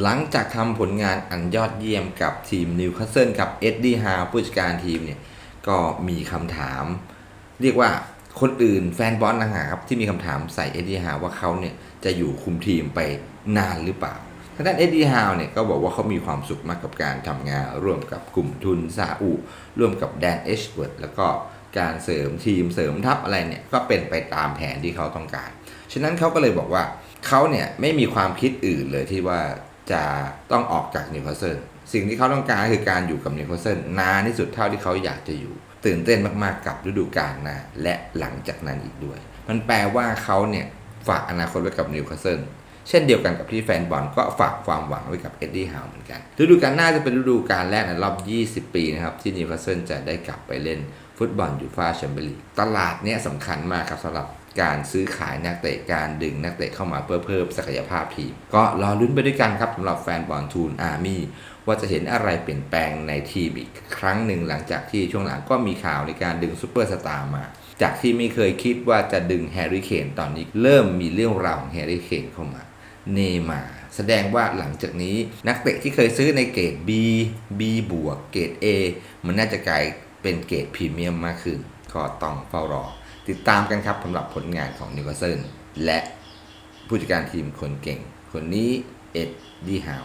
หลังจากทำผลงานอันยอดเยี่ยมกับทีมนิวคาสเซิลกับเอ็ดดี้ฮาวผู้จัดการทีมเนี่ยก็มีคำถาม เรียกว่าคนอื่นแฟนบอลนะฮะครับที่มีคำถามใส่เอ็ดดี้ฮาวว่าเขาเนี่ยจะอยู่คุมทีมไปนานหรือเปล่าทางด้านเอ็ดดี้ฮาวเนี่ยก็บอกว่าเขามีความสุขมากกับการทำงานร่วมกับกลุ่มทุนซาอุร่วมกับแดนเอชเวิร์ดแล้วก็การเสริมทีมเสริมทัพอะไรเนี่ยก็เป็นไปตามแผนที่เขาต้องการ ฉะนั้นเขาก็เลยบอกว่าเขาเนี่ยไม่มีความคิดอื่นเลยที่ว่า จะต้องออกจากนิวคาสเซิลสิ่งที่เขาต้องการคือการอยู่กับนิวคาสเซิลนานที่สุดเท่าที่เขาอยากจะอยู่ ตื่นเต้นมากๆกับฤดูกาลหน้าและหลังจากนั้นอีกด้วย มันแปลว่าเขาเนี่ยฝากอนาคตไว้กับนิวคาสเซิลเช่นเดียวกันกับที่แฟนบอลก็ฝากความหวังไว้กับเอ็ดดี้ฮาวเหมือนกันฤดูกาลหน้าจะเป็นฤดูกาลแรกในรอบ 20 ปีนะครับที่นิวคาสเซิลจะได้กลับไปเล่นฟุตบอลยูฟ่าแชมเปี้ยนลีกตลาดเนี่ยสำคัญมากครับสำหรับ การซื้อขายนักเตะการดึงนักเตะเข้ามาเพื่อเพิ่มศักยภาพทีม ก็รอลุ้นไปด้วยกันครับสำหรับแฟนบอลทูนอาร์มี่ว่าจะเห็นอะไรเปลี่ยนแปลงในทีมอีกครั้งหนึ่งหลังจากที่ช่วงหลังก็มีข่าวในการดึงซูเปอร์สตาร์มา จากที่ไม่เคยคิดว่าจะดึงแฮร์รี่เคนตอนนี้เริ่มมีเรื่องราวของแฮร์รี่เคนเข้ามาเนมาแสดงว่าหลังจากนี้นักเตะที่เคยซื้อในเกรด B B บวกเกรด A มันน่าจะกลายเป็นเกรดพรีเมียมมากขึ้น ก็ต้องเฝ้ารอ ติดตามกันครับสำหรับผลงานของนิวคาสเซิลและผู้จัดการทีมคนเก่ง คนนี้เอ็ดดี้ฮาว